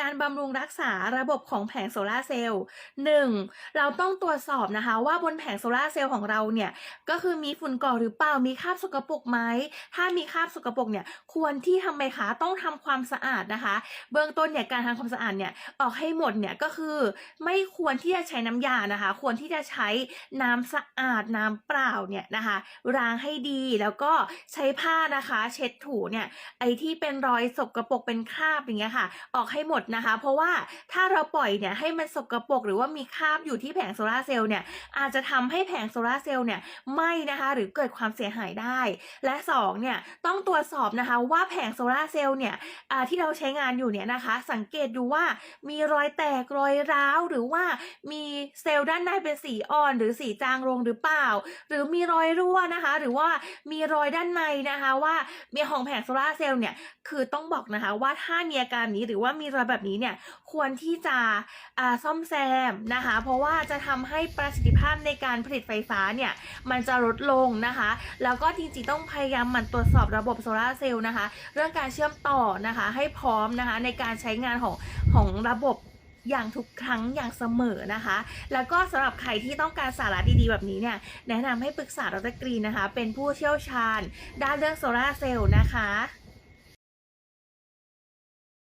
การบำรุงรักษาระบบของแผงโซลาร์เซลล์ 1. เราต้องตรวจสอบนะคะว่าบนแผงโซลาร์เซลล์ของเราเนี่ย ก็คือมีฝุ่นเก่อหรือเปล่า มีคราบสกปรกไหม ถ้ามีคราบสกปรกเนี่ย ควรที่ทำไมคะ ต้องทำความสะอาดนะคะ เบื้องต้นเนี่ยการทำความสะอาดเนี่ย ออกให้หมดเนี่ยก็คือ ไม่ควรที่จะใช้น้ำยานะคะ ควรที่จะใช้น้ำสะอาดน้ำเปล่าเนี่ยนะคะล้างให้ดีแล้วก็ใช้ผ้านะคะ เช็ดถูเนี่ยไอที่เป็นรอยสกปรกเป็นคราบอย่างเงี้ยค่ะ ออกให้หมดนะคะ เพราะว่าถ้าเราปล่อยเนี่ยให้มันสกปรกหรือว่ามีคราบอยู่ที่แผงโซลาร์เซลล์เนี่ยอาจจะทำให้แผงโซลาร์เซลล์เนี่ยไหม้นะคะหรือเกิดความเสียหายได้ และสองเนี่ยต้องตรวจสอบนะคะว่าแผงโซลาร์เซลล์เนี่ยที่เราใช้งานอยู่เนี่ยนะคะ สังเกตดูว่ามีรอยแตกรอยร้าว หรือว่ามีเซลล์ด้านในเป็นสีอ่อน หรือสีจางลงหรือเปล่า หรือมีรอยรั่วนะคะ หรือว่ามีรอยด้านในนะคะ ว่ามีของแผงโซลาร์เซลล์เนี่ยคือต้องบอกนะคะว่าถ้ามีอาการนี้หรือว่ามีรอยแบบนี้เนี่ยควรที่จะซ่อมแซมนะคะ เพราะว่าจะทำให้ประสิทธิภาพในการผลิตไฟฟ้าเนี่ยมันจะลดลงนะคะ แล้วก็จริงๆต้องพยายามหมั่นตรวจสอบระบบโซลาร์เซลล์นะคะ เรื่องการเชื่อมต่อนะคะให้พร้อมนะคะในการใช้งานของของระบบอย่างทุกครั้งอย่างเสมอนะคะ แล้วก็สำหรับใครที่ต้องการสาระดีๆแบบนี้เนี่ย แนะนำให้ปรึกษาดรกรีนนะคะ เป็นผู้เชี่ยวชาญ ด้านเรื่องโซลาร์เซลล์นะคะ